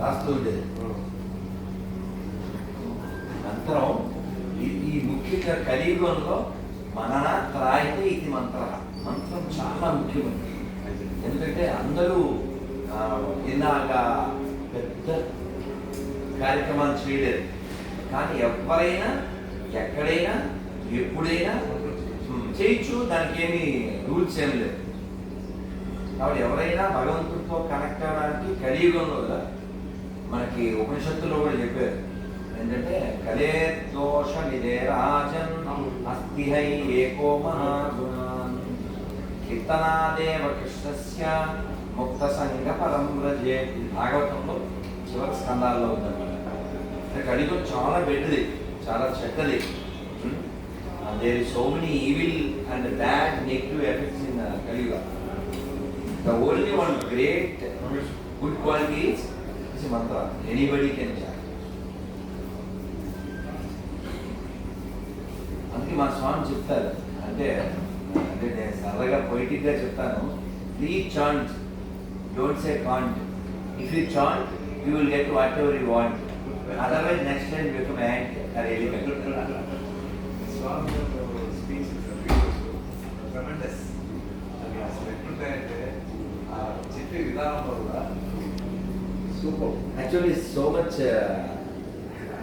రాస్తూ ఉండేది మంత్రం ఈ ముఖ్యంగా కలియుగంలో మనన త్రాయితే ఇది మంత్ర. మంత్రం చాలా ముఖ్యమైనది. ఎందుకంటే అందరూ ఇలాగ పెద్ద కార్యక్రమాలు చేయలేదు కానీ ఎవరైనా ఎక్కడైనా ఎప్పుడైనా చేయొచ్చు దానికి ఏమి రూల్స్ ఏం లేదు కాబట్టి ఎవరైనా భగవంతుడితో కనెక్ట్ అవ్వడానికి కలియుగంలో కదా. మనకి ఉపనిషత్తులో కూడా చెప్పారు. ఏంటంటే కలే దోష నిదేరాజన్ అస్థిహై ఏకో మహాగుణాన్ కీర్తనాదేవ కృష్ణస్య ముక్త సంగ పదం వ్రజే. భాగవతంలో చివరి స్కందాల్లో ఉందన్నమాట. అంటే చాలా పెద్దది చాలా చెడ్డది. There is so many evil and bad negative effects in Kaliyuga the only one great good quality is, is mantra. Anybody can chant. అందుకే మా స్వామి చెప్తారు. అంటే అంటే నేను సరదాగా పొయిటిక్గా చెప్తాను. Please chant don't say can't if you chant you will get whatever you want otherwise next time become ant అది ఎలిమెంట్ స్వామి స్పీచ్ ట్రమెండస్ అది అసలు ఎట్లుంటాయంటే చెప్పే విధానంలో కూడా Super. Actually, so much, uh,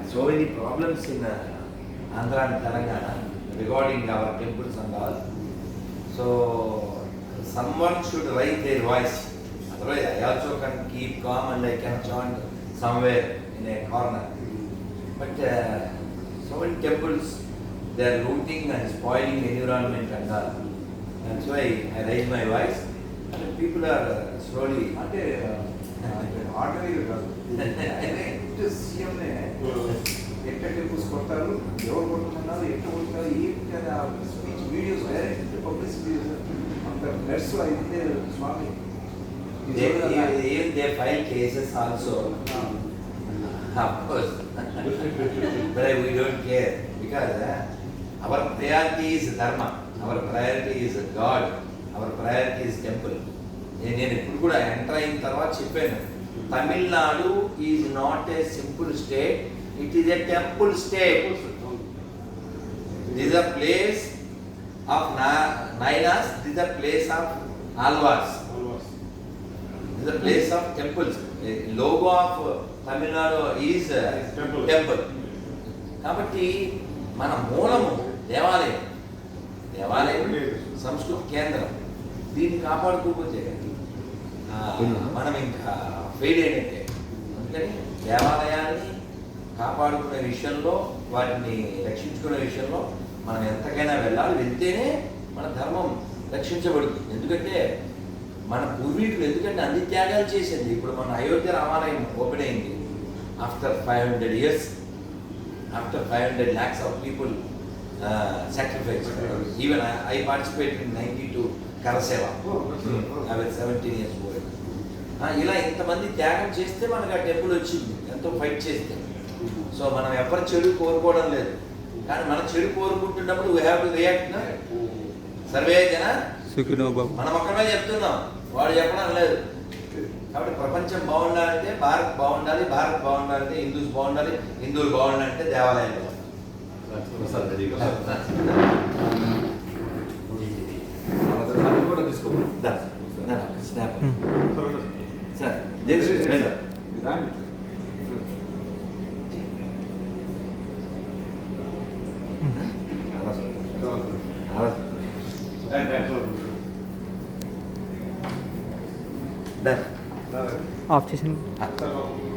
so many problems in uh, Andhra and Telangana regarding our temples and all. So, someone should raise their voice. Otherwise, I also can keep calm and I can chant somewhere in a corner. But uh, so many temples, they are looting and spoiling environment and all. That's why I raise my voice. And people are slowly. Uh, ordinary కాదు ఆయన సీఎంనే ఎట్ట temples కొడతారు ఎవరు కొట్టుకున్నారు ఎట్ట కొట్టుకున్నారు ఏంటి అని ఆ స్పీచ్ వీడియోస్ డైరెక్ట్ పబ్లిసిటీ అంత ప్లస్ అయితే స్వామి ఈ They, రోజున even, even they file cases also. Of course. but we don't care because uh, our priority is dharma, our priority is God, our priority is temple. నేను నేను ఇప్పుడు కూడా enter అయిన తర్వాత చెప్పాను Tamil Nadu is not a simple state it is a temple state this a place of Nayanars this a place of Alvars temples. A logo of Tamil Nadu is uh, Temple. temple. కాబట్టి మన మూలము దేవాలయం దేవాలయం సంస్కృతి కేంద్రం దీన్ని కాపాడుకోకపోతే మనం ఇంకా ఫెయిల్ అయినట్టే. అందుకని దేవాలయాన్ని కాపాడుకునే విషయంలో వాటిని రక్షించుకునే విషయంలో మనం ఎంతకైనా వెళ్ళాలి. వెళ్తేనే మన ధర్మం రక్షించబడుతుంది. ఎందుకంటే మన పూర్వీకులు ఎందుకంటే అన్ని త్యాగాలు చేసింది? ఇప్పుడు మన అయోధ్య రామాలయం ఓపెన్ అయింది. After five hundred years after five hundred lakhs of people sacrifice even I participate in ninety two kar seva. Seventeen years old ఇలా ఇంతమంది త్యాగం చేస్తే మనకు ఆ టెంపుల్ వచ్చింది. ఎంతో ఫైట్ చేస్తే. సో మనం ఎవరు చెడు కోరుకోవడం లేదు. కానీ మనం చెడు కోరుకుంటున్నప్పుడు వీ హ్యావ్ టు రియాక్ట్ సర్వే జన సుఖినో బాబు మనం ఒక్కడే చెప్తున్నాం. వాడు చెప్పడం లేదు. కాబట్టి ప్రపంచం బాగుండాలంటే భారత్ బాగుండాలి భారత్ బాగుండాలంటే హిందూస్ బాగుండాలి హిందువులు బాగుండాలంటే దేవాలయాలు Да, да, да. Да, держи, это. 아, 앞에 생각. 아.